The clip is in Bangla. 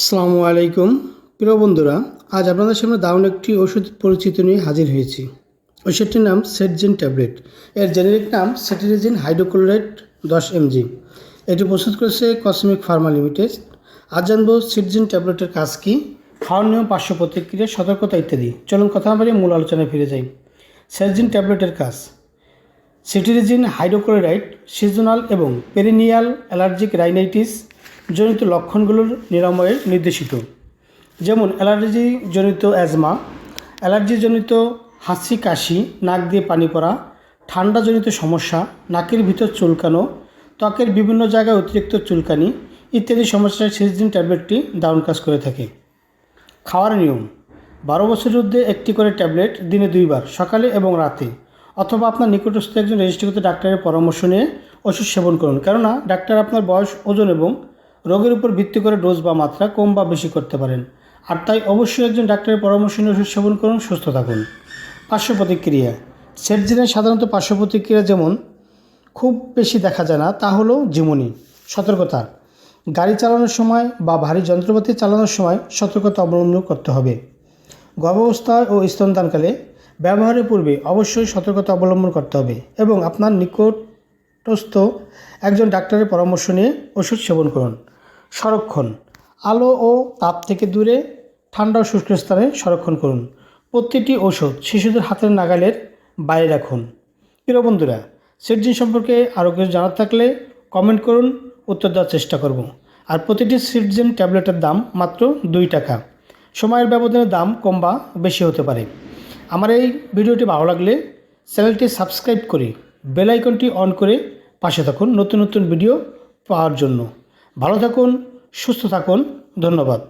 আসসালামু আলাইকুম। প্রিয় বন্ধুরা, আজ আপনাদের সামনে দারুণ একটি ওষুধ পরিচিত নিয়ে হাজির হয়েছি। ওষুধটির নাম সেটজিন ট্যাবলেট। এর জেনেরিক নাম সেটিরিজিন হাইড্রোক্লোরাইড দশ এমজি। এটি প্রস্তুত করেছে কসমিক ফার্মা লিমিটেড। আজ জানব সেটজিন ট্যাবলেটের কাজ কী, খাওয়ার নিয়ম, পার্শ্ব প্রতিক্রিয়া, সতর্কতা ইত্যাদি। চলুন কথা বাড়িয়ে মূল আলোচনায় ফিরে যাই। সেটজিন ট্যাবলেটের কাজ। সিটিরিজিন হাইড্রোক্লোরাইড, সিজনাল এবং পেরিনিয়াল অ্যালার্জিক রাইনাইটিস জনিত লক্ষণগুলোর নিরাময়ে নির্দেশিত। যেমন অ্যালার্জি জনিত অ্যাজমা অ্যালার্জিজনিত হাসি, কাশি, নাক দিয়ে পানি পড়া ঠান্ডাজনিত সমস্যা, নাকের ভিতর চুলকানো, ত্বকের বিভিন্ন জায়গায় অতিরিক্ত চুলকানি ইত্যাদি সমস্যায় সিজদিন ট্যাবলেটটি দারুণ কাজ করে থাকে। খাওয়ার নিয়ম, বারো বছরের ঊর্ধ্বে একটি করে ট্যাবলেট দিনে দুইবার, সকালে এবং রাতে, অথবা আপনার নিকটস্থ একজন রেজিস্ট্রিকৃত ডাক্তারের পরামর্শ নিয়ে ওষুধ সেবন করুন। কেননা, ডাক্তার আপনার বয়স, ওজন এবং রোগের উপর ভিত্তি করে ডোজ বা মাত্রা কম বা বেশি করতে পারেন। আর তাই অবশ্যই একজন ডাক্তারের পরামর্শ নিয়ে ওষুধ সেবন করুন, সুস্থ থাকুন। পার্শ্ব প্রতিক্রিয়া। সেটজিনের সাধারণত পার্শ্ব প্রতিক্রিয়া যেমন খুব বেশি দেখা যায় না, তা হলো জিমনি, সতর্কতা। গাড়ি চালানোর সময় বা ভারী যন্ত্রপাতি চালানোর সময় সতর্কতা অবলম্বন করতে হবে। গর্ভাবস্থায় ও স্তনদানকালে ব্যবহারের পূর্বে অবশ্যই সতর্কতা অবলম্বন করতে হবে এবং আপনার নিকটস্থ একজন ডাক্তারের পরামর্শ নিয়ে ওষুধ সেবন করুন। সংরক্ষণ, আলো ও তাপ থেকে দূরে, ঠান্ডা ও শুষ্ক স্থানে সংরক্ষণ করুন। প্রতিটি ওষুধ শিশুদের হাতের নাগালের বাইরে রাখুন। প্রিয় বন্ধুরা সেটজিন সম্পর্কে আরও কিছু জানার থাকলে কমেন্ট করুন, উত্তর দেওয়ার চেষ্টা করব। আর প্রতিটি সিটজিন ট্যাবলেটের দাম মাত্র দুই টাকা। সময়ের ব্যবধানে দাম কম বা বেশি হতে পারে। আমার এই ভিডিওটি ভালো লাগলে চ্যানেলটি সাবস্ক্রাইব করে বেল আইকনটি অন করে পাশে থাকুন নতুন নতুন ভিডিও পাওয়ার জন্য। ভালো থাকুন, সুস্থ থাকুন, ধন্যবাদ।